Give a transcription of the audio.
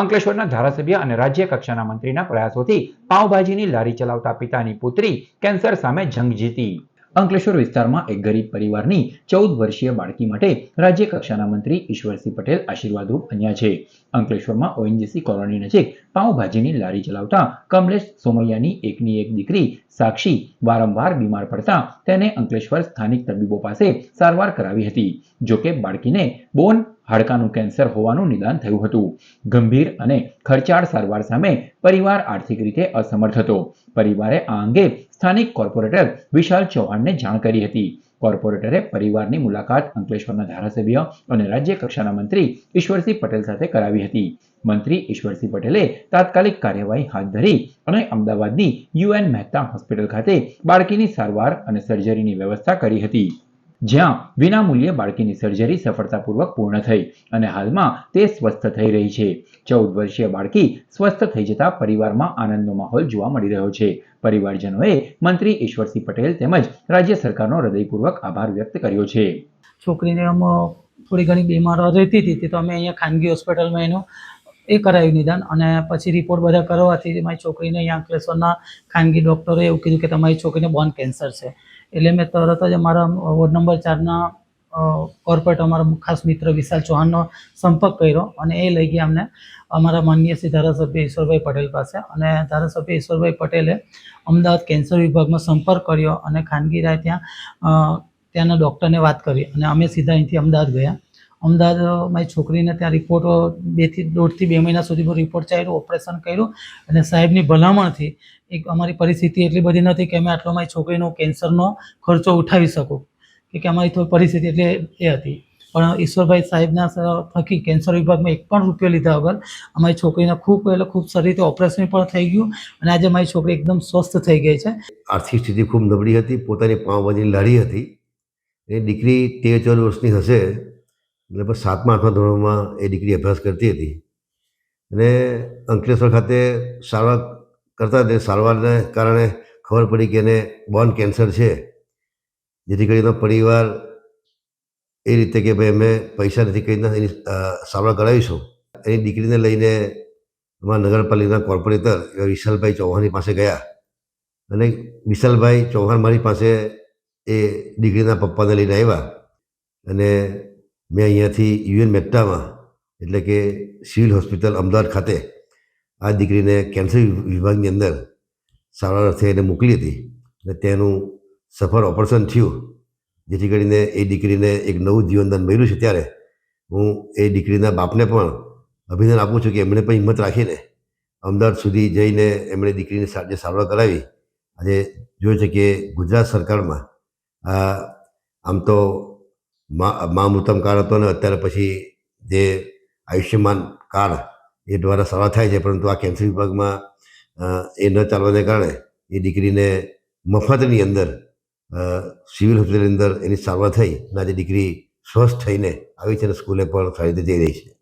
અંકલેશ્વરના ધારાસભ્ય અને રાજ્ય કક્ષાના મંત્રીના પ્રયાસોથી પાવભાજીની લારી ચલાવતા પિતાની પુત્રી કેન્સર સામે જંગ જીતી. અંકલેશ્વર વિસ્તારમાં એક ગરીબ પરિવારની ચૌદ વર્ષીય બાળકી માટે રાજ્ય કક્ષાના મંત્રી ઈશ્વરસિંહ પટેલ આશીર્વાદરૂપ બન્યા છે. અંકલેશ્વરમાં ઓએનજીસી કોલોની નજીક પાઉભાજીની લારી ચલાવતા કમલેશ સોમૈયાની એકની એક દીકરી સાક્ષી વારંવાર બીમાર પડતા તેને અંકલેશ્વર સ્થાનિક તબીબો પાસે સારવાર કરાવી હતી. જોકે બાળકીને બોન હાડકાનું કેન્સર હોવાનું નિદાન થયું હતું. ગંભીર અને ખર્ચાળ સારવાર સામે પરિવાર આર્થિક રીતે અસમર્થ હતો. પરિવારે આ અંગે સ્થાનિક કોર્પોરેટર વિશાલ ચૌહાણને જાણ કરી હતી. કોર્પોરેટરે પરિવારની મુલાકાત અંકલેશ્વરના ધારાસભ્ય અને રાજ્ય કક્ષાના મંત્રી ઈશ્વરસિંહ પટેલ સાથે કરાવી હતી. મંત્રી ઈશ્વરસિંહ પટેલે તાત્કાલિક કાર્યવાહી હાથ ધરી અને અમદાવાદની યુએન મહેતા હોસ્પિટલ ખાતે બાળકીની સારવાર અને સર્જરીની વ્યવસ્થા કરી હતી. જ્યાં વિનામૂલ્યે બાળકીની સર્જરી સફળતાપૂર્વક પૂર્ણ થઈ અને હાલમાં તે સ્વસ્થ થઈ રહી છે. ચૌદ વર્ષીય બાળકી સ્વસ્થ થઈ જતા પરિવારમાં આનંદનો માહોલ જોવા મળી રહ્યો છે. પરિવારજનોએ મંત્રી ઈશ્વરસિંહ પટેલ તેમજ રાજ્ય સરકારનો હૃદયપૂર્વક આભાર વ્યક્ત કર્યો છે. છોકરીને આમ થોડી ઘણી બીમાર રહેતી હતી તો અમે અહીંયા ખાનગી હોસ્પિટલમાં એનું એ કરાવ્યું નિદાન અને પછી રિપોર્ટ બધા કરવાથી મારી છોકરીને અહીંયા અંકલેશ્વરના ખાનગી ડૉક્ટરે એવું કીધું કે તમારી છોકરીને બોન કેન્સર છે. એટલે મેં તરત જ અમારા વોર્ડ નંબર ચારના કોર્પોરેટ અમારા ખાસ મિત્ર વિશાલ ચૌહાણનો સંપર્ક કર્યો અને એ લઈ ગયા અમને. અમારા માનનીય શ્રી ધારાસભ્ય ઈશ્વરભાઈ પટેલ પાસે અને ધારાસભ્ય ઈશ્વરભાઈ પટેલે અમદાવાદ કેન્સર વિભાગમાં સંપર્ક કર્યો અને ખાનગી રાય ત્યાં ત્યાંના ડૉક્ટરને વાત કરી અને અમે સીધા અહીંથી અમદાવાદ ગયા. અમદાવાદ મારી છોકરીને ત્યાં રિપોર્ટો બેથી દોઢથી બે મહિના સુધીનો રિપોર્ટ ચાલ્યો ઓપરેશન કર્યું અને સાહેબની ભલામણથી એક અમારી પરિસ્થિતિ એટલી બધી નથી કે અમે આટલો મારી છોકરીનો કેન્સરનો ખર્ચો ઉઠાવી શકું. કે કે અમારી થોડી પરિસ્થિતિ એટલે એ હતી. પણ ઈશ્વરભાઈ સાહેબના થકી કેન્સર વિભાગમાં એક પણ રૂપિયો લીધા વગર અમારી છોકરીને ખૂબ એટલે ખૂબ સારી રીતે ઓપરેશન પણ થઈ ગયું અને આજે મારી છોકરી એકદમ સ્વસ્થ થઈ ગઈ છે. આર્થિક સ્થિતિ ખૂબ નબળી હતી, પોતાની પાઉંભાજીની લારી હતી. એ દીકરી તેર, ચૌદ વર્ષની હશે. લગભગ સાતમા, આઠમા ધોરણમાં એ દીકરી અભ્યાસ કરતી હતી. અને અંકલેશ્વર ખાતે સારવાર કરતા તે સારવારને કારણે ખબર પડી કે એને બોન કેન્સર છે. જેથી કરીને પરિવાર એ રીતે કે ભાઈ અમે પૈસા નથી કરીને એની સારવાર કરાવીશું. એની દીકરીને લઈને અમારા નગરપાલિકાના કોર્પોરેટર એવા વિશાલભાઈ ચૌહાણની પાસે ગયા. અને વિશાલભાઈ ચૌહાણ મારી પાસે એ દીકરીના પપ્પાને લઈને આવ્યા. અને મેં અહીંયાથી યુએન મેટામાં એટલે કે સિવિલ હોસ્પિટલ અમદાવાદ ખાતે, આ દીકરીને કેન્સર વિભાગની અંદર સારવાર અર્થે એને મોકલી હતી. અને તેનું સફળ ઓપરેશન થયું. જેથી કરીને એ દીકરીને એક નવું જીવનદાન મળ્યું છે ત્યારે. હું એ દીકરીના બાપને પણ અભિનંદન આપું છું કે એમણે પણ હિંમત રાખીને અમદાવાદ સુધી જઈને એમણે દીકરીની જે સારવાર કરાવી. આજે જોયું છે કે ગુજરાત સરકારમાં આમ તો મા મામૃતમ કાર્ડ હતો ને, અત્યારે પછી જે આયુષ્યમાન કાર્ડ એ દ્વારા સારા થાય છે, પરંતુ આ કેન્સર વિભાગમાં એ ન ચાલવાને કારણે એ દીકરીને મફતની અંદર સિવિલ હોસ્પિટલની અંદર એની સારવાર થઈ અને આજે દીકરી સ્વસ્થ થઈને આવી છે અને સ્કૂલે પણ સારી રીતે જઈ રહી છે.